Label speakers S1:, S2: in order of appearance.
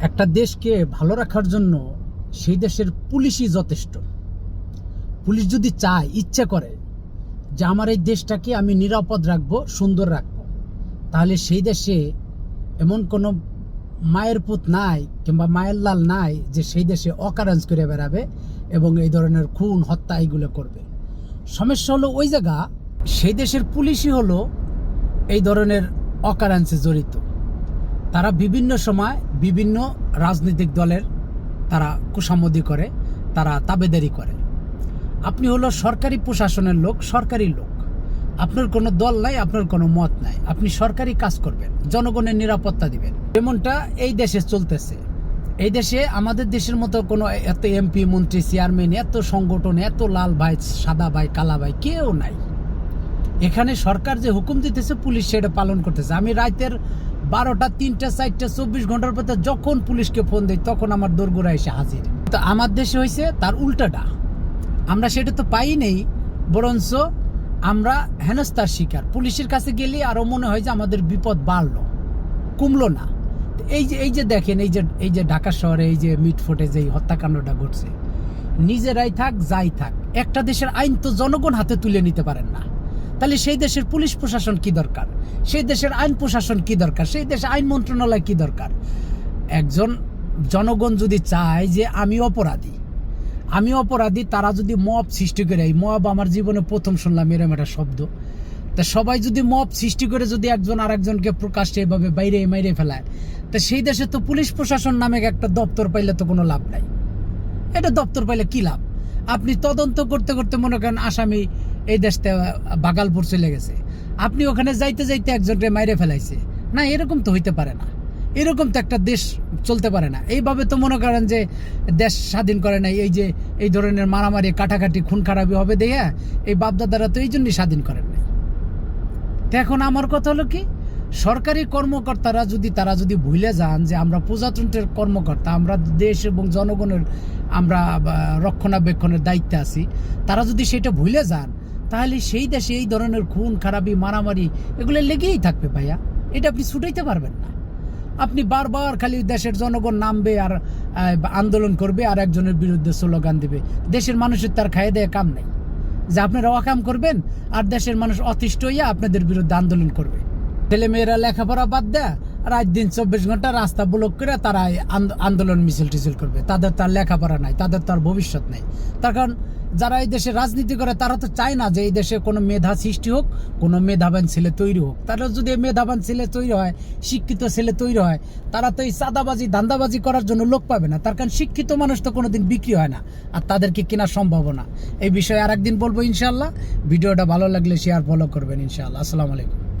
S1: একটা দেশকে ভালো রাখার জন্য সেই দেশের পুলিশই যথেষ্ট। পুলিশ যদি চায়, ইচ্ছে করে যে আমার এই দেশটাকে আমি নিরাপদ রাখব, সুন্দর রাখব, তাহলে সেই দেশে এমন কোনো মায়ের পুত নাই কিংবা মায়ের লাল নাই যে সেই দেশে অকারেন্স করে বেড়াবে এবং এই ধরনের খুন, হত্যা এইগুলো করবে। সমস্যা হলো ওই জায়গা, সেই দেশের পুলিশই হলো এই ধরনের অকারেন্সে জড়িত। তারা বিভিন্ন সময় বিভিন্ন রাজনৈতিক দলের তারা কুসামদি করে, তারা তাবেদারি করে। আপনি হলো সরকারি প্রশাসনের লোক, সরকারি লোক। আপনার কোনো দল নাই, আপনার কোনো মত নাই। আপনি সরকারি কাজ করবেন, জনগণের নিরাপত্তা দিবেন। যেমনটা এই দেশে চলতেছে। এই দেশে আমাদের দেশের মতো কোনো এত এমপি মন্ত্রী চেয়ারম্যান এত সংগঠন, এত লাল ভাই, সাদা ভাই, কালা ভাই কেউ নাই। এখানে সরকার যে হুকুম দিতেছে, পুলিশ সেটা পালন করতেছে। আমি রাতের বারোটা, তিনটা, চারটা, চব্বিশ ঘণ্টার পর যখন পুলিশকে ফোন দিই তখন আমার দোরগোড়া এসে হাজির। তো আমার দেশে হয়েছে তার উল্টাটা। আমরা সেটা তো পাই নেই, বরঞ্চ আমরা হেনস্তার শিকার। পুলিশের কাছে গেলে আরও মনে হয় যে আমাদের বিপদ বাড়লো, কমলো না। এই যে এই যে দেখেন, এই যে এই যে ঢাকা শহরে এই যে মিটফোটে যে হত্যাকাণ্ডটা ঘটছে। নিজেরাই থাক, যাই থাক, একটা দেশের আইন তো জনগণ হাতে তুলে নিতে পারেন না। তাহলে সেই দেশের পুলিশ প্রশাসন কি দরকার? সেই দেশের আইন প্রশাসন কি দরকার? সেই দেশে আইন মন্ত্রণালয় কি দরকার? একজন জনগণ যদি চায় যে আমি অপরাধী আমি অপরাধী, তারা যদি মব সৃষ্টি করে, এই মব আমার জীবনে প্রথম শুনলাম এরম একটা শব্দ। তা সবাই যদি মব সৃষ্টি করে, যদি একজন আরেকজনকে প্রকাশ্যে এভাবে বাইরে মাইরে ফেলায়, তা সেই দেশে তো পুলিশ প্রশাসন নামে একটা দপ্তর পাইলে তো কোনো লাভ নাই। এটা দপ্তর পাইলে কি লাভ? আপনি তদন্ত করতে করতে মনে করেন আসামি এই দেশতে বাগালপুর চলে গেছে। আপনি ওখানে যাইতে যাইতে একজনকে মাইরে ফেলাইছে। না, এরকম তো হইতে পারে না। এরকম তো একটা দেশ চলতে পারে না। এইভাবে তো মনে করেন যে দেশ স্বাধীন করে নাই, এই যে এই ধরনের মারামারি, কাটাকাটি, খুন খারাপি হবে দেয়া, এই বাপদাদারা তো এই জন্যই স্বাধীন করেন নাই। তো এখন আমার কথা হলো কি, সরকারি কর্মকর্তারা যদি, তারা যদি ভুলে যান যে আমরা প্রজাতন্ত্রের কর্মকর্তা, আমরা দেশ এবং জনগণের আমরা রক্ষণাবেক্ষণের দায়িত্বে আছি, তারা যদি সেটা ভুলে যান তাহলে সেই দেশে এই ধরনের খুন, খারাপি, মারামারি, এগুলো লেগেই থাকবে ভাইয়া। এটা আপনি ছুটাইতে পারবেন না। আপনি বারবার খালি দেশের জনগণ নামবে আর আন্দোলন করবে আর একজনের বিরুদ্ধে স্লোগান দেবে। দেশের মানুষের তার খাইয়ে দেয় কাম নেই। যে আপনারা অকাম করবেন আর দেশের মানুষ অতিষ্ঠ হইয়া আপনাদের বিরুদ্ধে আন্দোলন করবে। ছেলে মেয়েরা লেখাপড়া বাদ দেয় রাত দিন চব্বিশ ঘণ্টা রাস্তা ব্লক করে তারা আন্দোলন মিছিল টিছিল করবে। তাদের তার লেখাপড়া নাই, তাদের তার ভবিষ্যৎ নেই। তার কারণ যারা এই দেশে রাজনীতি করে, তারা তো চায় না যে এই দেশে কোনো মেধা সৃষ্টি হোক, কোনো মেধাবান ছেলে তৈরি হোক। তারা যদি মেধাবান ছেলে তৈরি হয়, শিক্ষিত ছেলে তৈরি হয়, তারা তো এই সাদাবাজি ধান্দাবাজি করার জন্য লোক পাবে না। তার কারণ শিক্ষিত মানুষ তো কোনোদিন বিক্রি হয় না, আর তাদেরকে কেনা সম্ভব না এই বিষয়ে আর একদিন বলব ইনশাল্লাহ ভিডিওটা ভালো লাগলে শেয়ার ফলো করবেন ইনশাআল্লাহ। আসসালামু আলাইকুম।